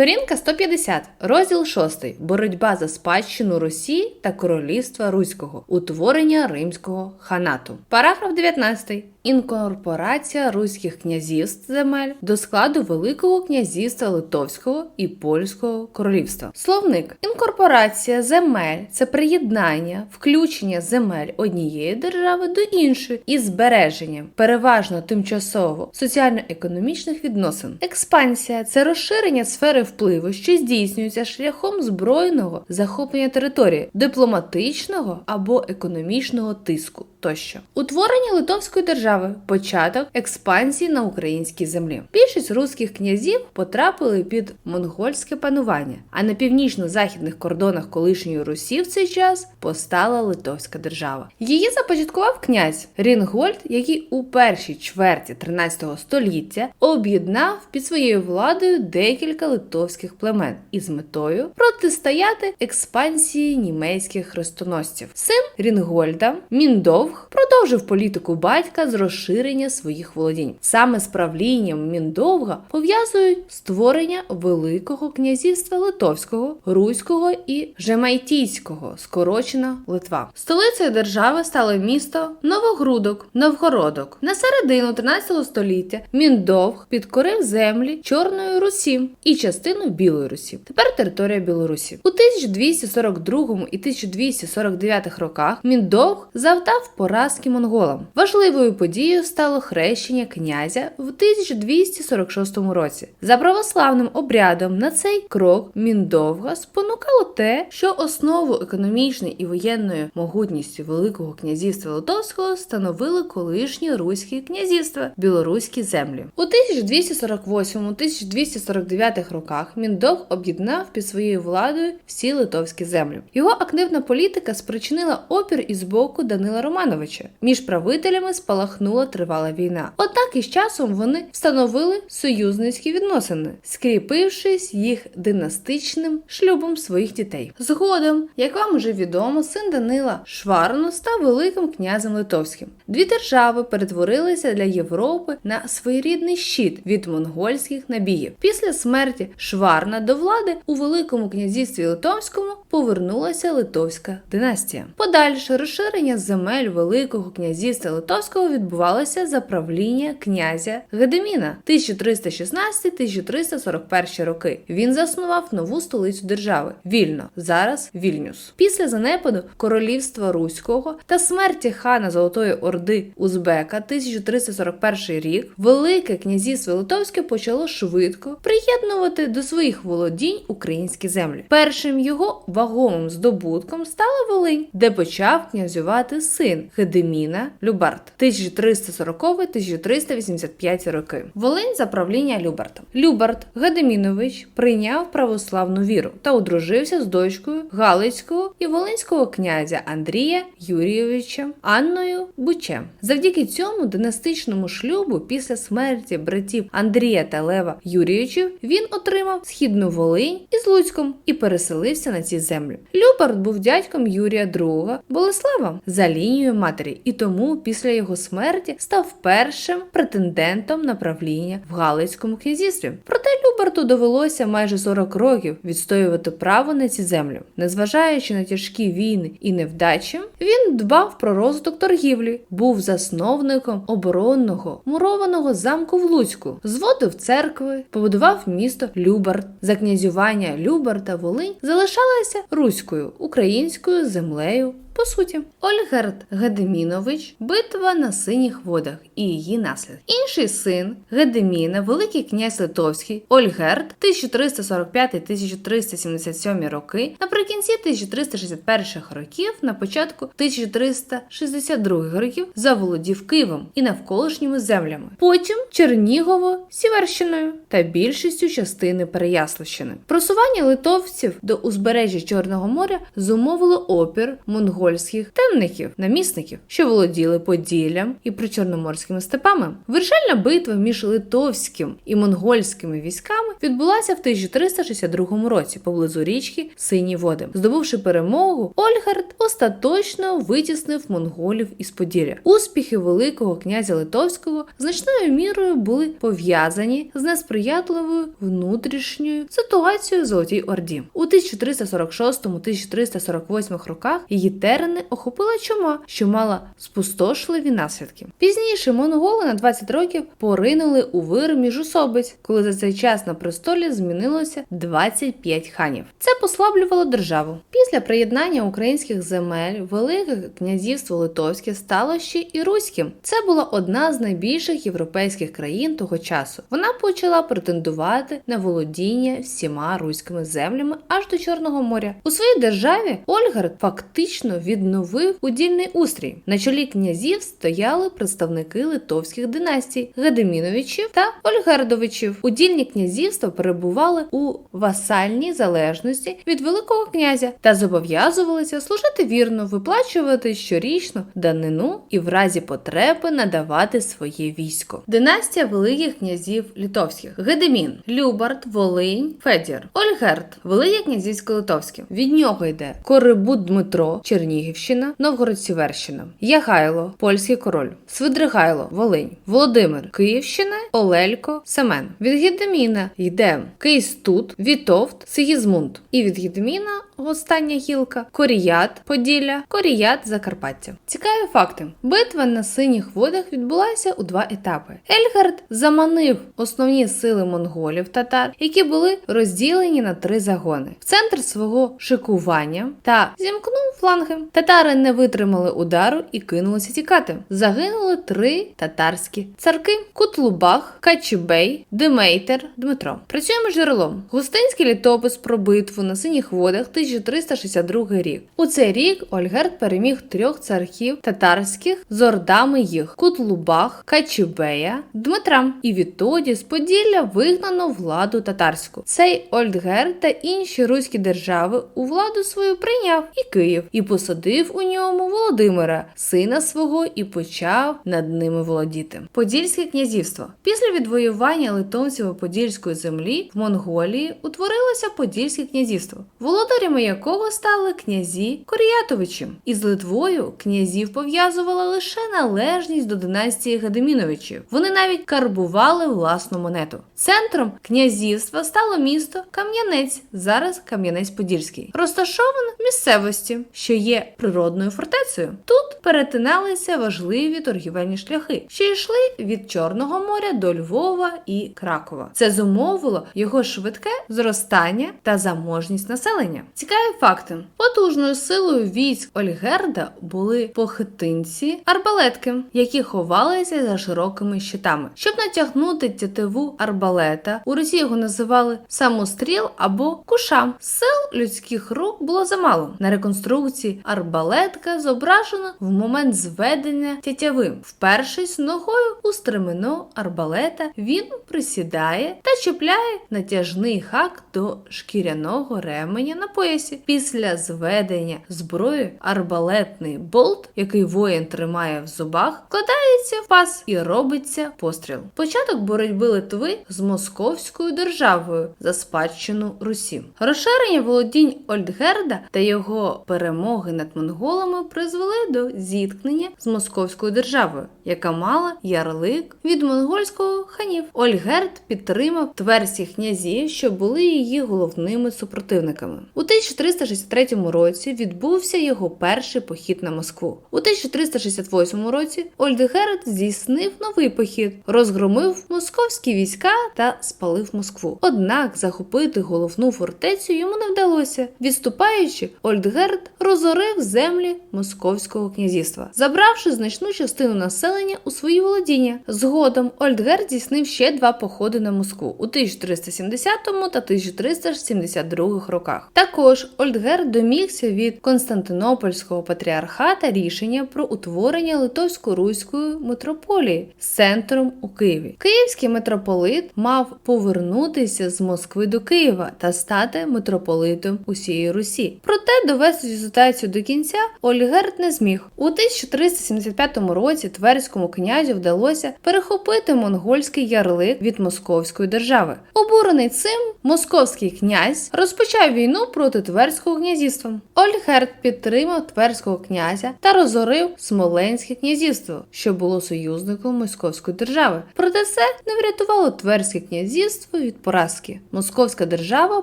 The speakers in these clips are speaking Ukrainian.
Сторінка 150, розділ 6. Боротьба за спадщину Росії та Королівства Руського. Утворення Римського ханату. Параграф 19. Інкорпорація руських князівств земель до складу Великого князівства Литовського і Польського королівства. Словник інкорпорація земель це приєднання, включення земель однієї держави до іншої із збереженням переважно тимчасово соціально-економічних відносин. Експансія це розширення сфери впливу, що здійснюється шляхом збройного захоплення території, дипломатичного або економічного тиску тощо. Утворення Литовської держави початок експансії на українській землі. Більшість руських князів потрапили під монгольське панування, а на північно-західних кордонах колишньої Русі в цей час постала Литовська держава. Її започаткував князь Рінгольд, який у першій чверті 13 століття об'єднав під своєю владою декілька литовських племен із метою протистояти експансії німецьких хрестоносців. Син Рінгольда Міндовг продовжив політику батька з розширення своїх володінь. Саме з правлінням Міндовга пов'язують створення Великого князівства Литовського, Руського і Жемайтійського, скорочено Литва. Столицею держави стало місто Новогрудок, Новгородок. На середину 13 століття Міндовг підкорив землі Чорної Русі і частину Білої Русі. Тепер територія Білорусі. У 1242 і 1249 роках Міндовг завдав поразки монголам. Важливою подією стало хрещення князя в 1246 році. За православним обрядом на цей крок Міндовга спонукало те, що основу економічної і воєнної могутністю Великого князівства Литовського становили колишні руські князівства білоруські землі. У 1248-1249 роках Міндовг об'єднав під своєю владою всі литовські землі. Його активна політика спричинила опір із боку Данила Романовича. Між правителями спалахнула тривала війна. Однак із часом вони встановили союзницькі відносини, скріпившись їх династичним шлюбом своїх дітей. Згодом, як вам уже відомо, син Данила Шварно став великим князем Литовським. Дві держави перетворилися для Європи на своєрідний щит від монгольських набігів. Після смерті Шварна до влади у Великому князівстві Литовському повернулася Литовська династія. Подальше розширення земель Великого князівства Литовського відбувалося за правління князя Гедеміна 1316-1341 роки. Він заснував нову столицю держави Вільно, зараз Вільнюс. Після занепаду королівства Руського та смерті хана Золотої Орди Узбека 1341 рік Велике князівство Литовське почало швидко приєднувати до своїх володінь українські землі. Першим його вагомим здобутком стала Волинь, де почав князювати син Гедеміна Любарт 1340-1385 роки. Волинь за правління Любарта. Любарт Гедемінович прийняв православну віру та одружився з дочкою Галицького і Волинського князя Андрія Юрійовича Анною Бучем. Завдяки цьому династичному шлюбу після смерті братів Андрія та Лева Юрійовичів він отримав східну Волинь із Луцьком і переселився на ці землі. Любарт був дядьком Юрія II Болеслава за лінією матері, і тому після його смерті став першим претендентом на правління в Галицькому князівстві. Проте Любарту довелося майже 40 років відстоювати право на ці землі. Незважаючи на тяжкі війни і невдачі, він дбав про розвиток торгівлі, був засновником оборонного мурованого замку в Луцьку, зводив церкви, побудував місто Любарт. За князювання Любарта Волинь залишалася руською українською землею. По суті, Ольгерд Гедемінович битва на синіх водах і її наслідки. Інший син Гедеміна, великий князь Литовський, Ольгерд 1345-1377 роки, наприкінці 1361 років, на початку 1362 років заволодів Києвом і навколишніми землями. Потім Чернігово, Сіверщиною та більшістю частини Переяславщини. Просування литовців до узбережжя Чорного моря зумовило опір монгольських польських темників, намісників, що володіли Поділлям і причорноморськими степами. Вирішальна битва між литовським і монгольськими військами відбулася в 1362 році поблизу річки Сині Води. Здобувши перемогу, Ольгард остаточно витіснив монголів із Поділля. Успіхи Великого князя Литовського значною мірою були пов'язані з несприятливою внутрішньою ситуацією Золотій Орді. У 1346-1348 роках її терени охопила чума, що мала спустошливі наслідки. Пізніше монголи на 20 років поринули у вир міжусобиць, коли за цей час на престолі змінилося 25 ханів. Це послаблювало державу. Після приєднання українських земель Велике князівство Литовське стало ще і руським. Це була одна з найбільших європейських країн того часу. Вона почала претендувати на володіння всіма руськими землями аж до Чорного моря. У своїй державі Ольгард фактично відновив удільний устрій. На чолі князів стояли представники литовських династій Гедеміновичів та Ольгардовичів. Удільні князівства перебували у васальній залежності від Великого князя та зобов'язувалися служити вірно, виплачувати щорічну данину і в разі потреби надавати своє військо. Династія великих князів литовських Гедемін, Любард, Волинь, Федір, Ольгерд, Велике князівське литовське. Від нього йде Корибут Дмитро, Чернігівщина, Новгород-Сіверщина, Ягайло, польський король, Свидригайло, Волинь, Володимир, Київщина, Олелько, Семен. Від Гідеміна йде Кейстут, Вітовт, Сигізмунд. І від Гедеміна остання гілка, Коріят, Поділля, Коріят, Закарпаття. Цікаві факти. Битва на синіх водах відбулася у два етапи. Ельгард заманив основні сили монголів татар, які були розділені на три загони. В центр свого шикування та зімкнув фланги. Татари не витримали удару і кинулися тікати. Загинули три татарські царки: Кутлубах, Качібей, Демейтер, Дмитро. Працюємо джерелом. Густинський літопис про битву на синіх водах 1362 рік. У цей рік Ольгерд переміг трьох царків татарських з ордами їх Кутлубах, Качібея, Дмитра. І відтоді з Поділля вигнано владу татарську. Цей Ольдгер та інші руські держави у владу свою прийняв і Київ, і посадив у ньому Володимира, сина свого, і почав над ними володіти. Подільське князівство. Після відвоювання литовців Подільської землі в Монголії утворилося Подільське князівство, володарями якого стали князі Коріятовичі. Із Литвою князів пов'язувала лише належність до династії Гедеміновичів. Вони навіть карбували власну монету. Центром князівства стало місто Кам'янець, зараз Кам'янець-Подільський, розташоване в місцевості, що є природною фортецею. Тут перетиналися важливі торгівельні шляхи, що йшли від Чорного моря до Львова і Кракова. Це зумовило його швидке зростання та заможність населення. Цікаві факти: потужною силою військ Ольгерда були похитинці арбалетки, які ховалися за широкими щитами. Щоб натягнути тятиву арбалета, у Росії його називали самостріл або куша. Сил людських рук було замало. На реконструкції арбалетка зображена в момент зведення тятяви. Впершись ногою у стремено арбалета, він присідає та чіпляє натяжний хак до шкіряного ременя на поясі. Після зведення зброї арбалетний болт, який воїн тримає в зубах, вкладається в пас і робиться постріл. Початок боротьби Литви з московською державою за спадщину Русі. Розширення володінь Ольдгерда та його перемоги над монголами призвели до зіткнення з московською державою, яка мала ярлик від монгольського ханів. Ольгерд підтримав тверських князів, що були її головними супротивниками. У 1363 році відбувся його перший похід на Москву. У 1368 році Ольдгерд здійснив новий похід, розгромив московські війська та спалив Москву. Однак захопити головну фортецю йому не вдалося. Відступаючи, Ольдгерд розорив землі московського князівства, забравши значну частину населення у свої володіння. Згодом Ольдгерд здійснив ще два походи на Москву у 1370 та 1372 роках. Також Також Ольдгер домігся від Константинопольського патріархата рішення про утворення Литовсько-Руської митрополії з центром у Києві. Київський митрополит мав повернутися з Москви до Києва та стати митрополитом усієї Русі. Проте довести ситуацію до кінця Ольгерт не зміг. У 1375 році Тверському князю вдалося перехопити монгольський ярлик від Московської держави. Обурений цим, московський князь розпочав війну проти Тверського князівства. Ольгерт підтримав Тверського князя та розорив Смоленське князівство, що було союзником Московської держави. Проте це не врятувало Тверське князівство від поразки. Московська держава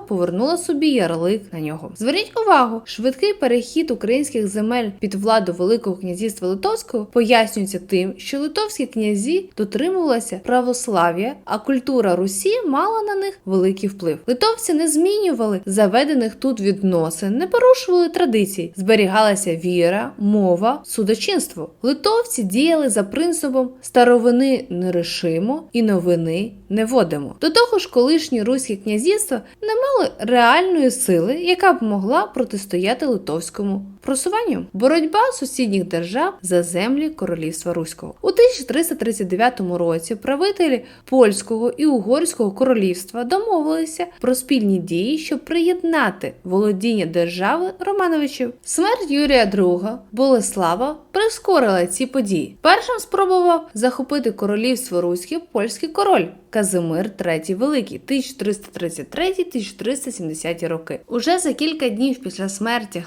повернула собі ярлик на нього. Зверніть увагу, швидкий перехід українських земель під владу Великого князівства Литовського пояснюється тим, що литовські князі дотримувалися православ'я, а культура Русі мала на них великий вплив. Литовці не змінювали заведених тут відносин, не порушували традицій, зберігалася віра, мова, судочинство. Литовці діяли за принципом старовини не ришимо і новини не водимо. До того ж, колишні руські князівства не мали реальної сили, яка б могла протистояти литовському просуванню. Боротьба сусідніх держав за землі королівства Руського у 1339 році. Правителі польського і угорського королівства домовилися про спільні дії, щоб приєднати володіння держави Романовичів. Смерть Юрія II Болеслава прискорила ці події. Першим спробував захопити королівство Руське польський король. Казимир III Великий 1333-1370 роки. Уже за кілька днів після смерті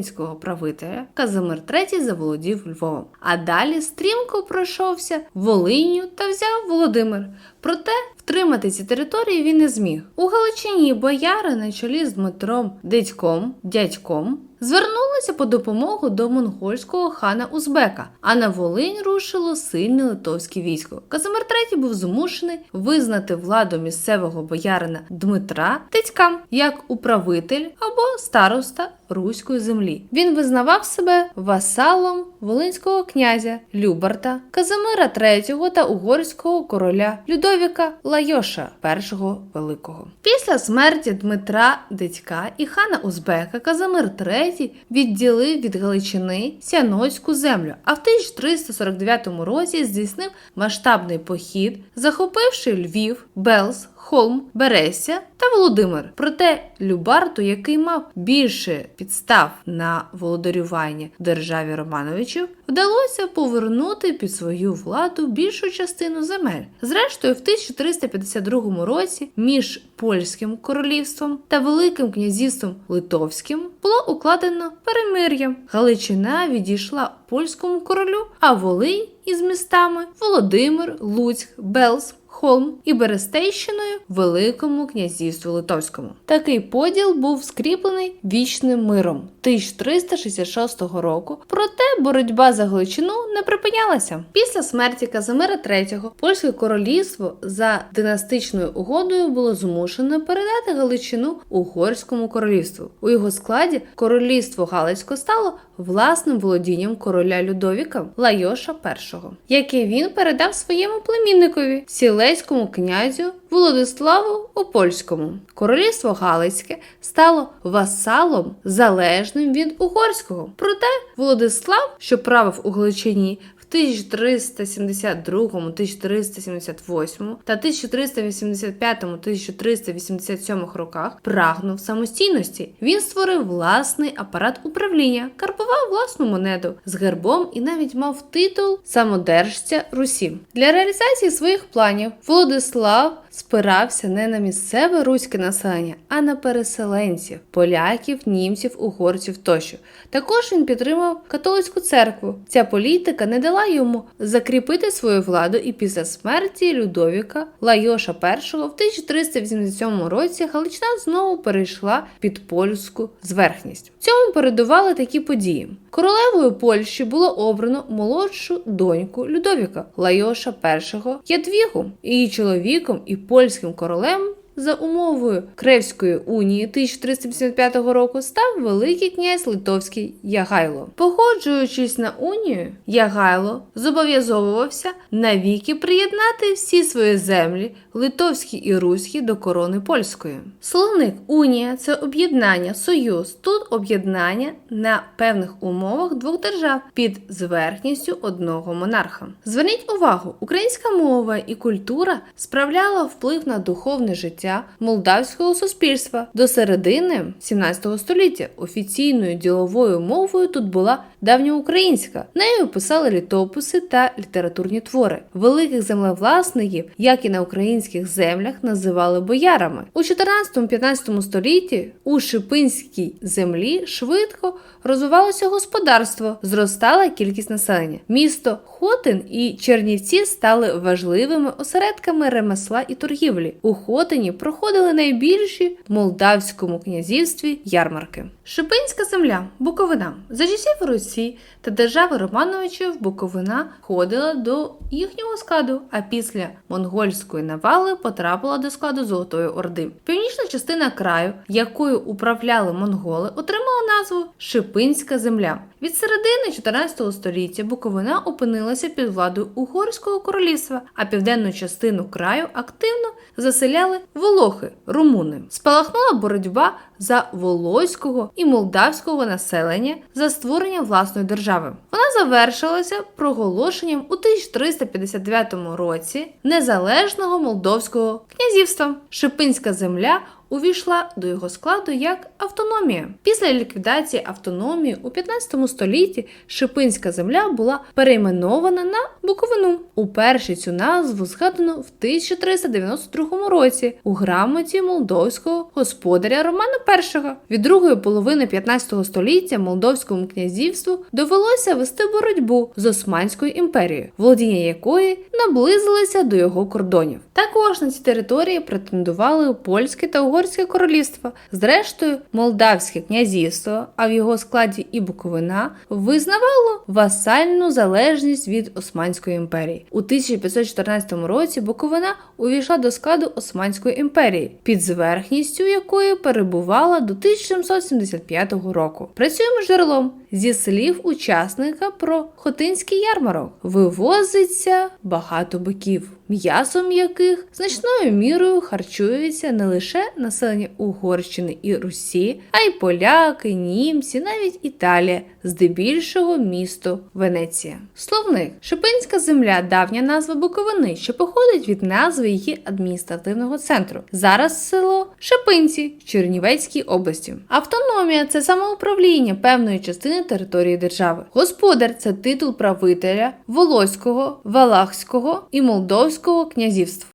Галицько-Волинського правителя Казимир III заволодів Львовом, а далі стрімко пройшовся Волиню та взяв Володимир. Проте втримати ці території він не зміг. У Галичині бояри на чолі з Дмитром Дядьком, дядьком звернулися по допомогу до монгольського хана Узбека, а на Волинь рушило сильне литовське військо. Казимир III був змушений визнати владу місцевого боярина Дмитра Дядька як управитель або староста руської землі. Він визнавав себе васалом волинського князя Любарта, Казимира III та угорського короля Людовіка Лайоша І Великого. Після смерті Дмитра Дядька і хана Узбека Казимир III відділив від Галичини Сяноцьку землю, а в 1349 році здійснив масштабний похід, захопивши Львів, Белз, Холм, Береся та Володимир. Проте Любарту, який мав більше підстав на володарювання державі Романовичів, вдалося повернути під свою владу більшу частину земель. Зрештою, в 1352 році між польським королівством та Великим князівством Литовським було укладено перемир'я. Галичина відійшла польському королю, а Волинь із містами Володимир, Луцьк, Белз. Холм і Берестейщиною Великому князівству Литовському. Такий поділ був скріплений вічним миром 1366 року. Проте боротьба за Галичину не припинялася. Після смерті Казимира III польське королівство за династичною угодою було змушено передати Галичину угорському королівству. У його складі королівство Галицько стало власним володінням короля Людовіка Лайоша І, яке він передав своєму племінникові сілецькому князю Володиславу Опольському. Королівство Галицьке стало васалом залежним від угорського. Проте Володислав, що правив у Галичині, 1372, 1378 та 1385-1387 роках прагнув самостійності. Він створив власний апарат управління, карбував власну монету з гербом і навіть мав титул самодержця Русі. Для реалізації своїх планів Володислав спирався не на місцеве руське населення, а на переселенців, поляків, німців, угорців тощо. Також він підтримав католицьку церкву. Ця політика не дала йому закріпити свою владу, і після смерті Людовіка Лайоша І в 1387 році Галичина знову перейшла під польську зверхність. Цьому передували такі події. Королевою Польщі було обрано молодшу доньку Людовіка Лайоша І Ядвігу. Її чоловіком і польським королем за умовою Кревської унії 1385 року став Великий князь Литовський Ягайло. Погоджуючись на унію, Ягайло зобов'язовувався навіки приєднати всі свої землі, литовські і руські, до корони польської. Словник унія це об'єднання, союз. Тут об'єднання на певних умовах двох держав під зверхністю одного монарха. Зверніть увагу, українська мова і культура справляла вплив на духовне життя молдавського суспільства до середини 17 століття. Офіційною діловою мовою тут була давньоукраїнська. Нею писали літописи та літературні твори. Великих землевласників, як і на українських землях, називали боярами. У 14-15 столітті у Шипинській землі швидко розвивалося господарство, зростала кількість населення. Місто Хотин і Чернівці стали важливими осередками ремесла і торгівлі. У Хотині проходили найбільші в Молдавському князівстві ярмарки. Шипинська земля Буковина за часів Русі та держави Романовичів Буковина входила до їхнього складу, а після монгольської навали потрапила до складу Золотої Орди. Північна частина краю, якою управляли монголи, отримала назву Шипинська земля. Від середини 14 століття Буковина опинилася під владою Угорського королівства, а південну частину краю активно заселяли волохи, румуни. Спалахнула боротьба за волоського і молдавського населення за створення власної держави. Вона завершилася проголошенням у 1359 році незалежного молдовського князівства. Шипинська земля увійшла до його складу як автономія. Після ліквідації автономії у 15 столітті Шипинська земля була перейменована на Буковину. Уперше цю назву згадано в 1392 році у грамоті молдовського господаря Романа І. Від другої половини 15 століття Молдовському князівству довелося вести боротьбу з Османською імперією, володіння якої наблизилися до його кордонів. Також на ці території претендували польське та угорське королівство. Зрештою, Молдавське князівство, а в його складі і Буковина, визнавало васальну залежність від Османської імперії. У 1514 році Буковина увійшла до складу Османської імперії, під зверхністю якої перебувала до 1775 року. Працюємо джерелом зі слів учасника про Хотинський ярмарок. Вивозиться багато биків, м'ясом яких значною мірою харчується не лише населення Угорщини і Русі, а й поляки, німці, навіть Італія, здебільшого місто Венеція. Словник Шипинська земля давня назва Буковини, що походить від назви її адміністративного центру. Зараз село Шипинці в Чернівецькій області. Автономія це самоуправління певної частини території держави. Господар це титул правителя Волоського, Валахського і Молдовського князівств.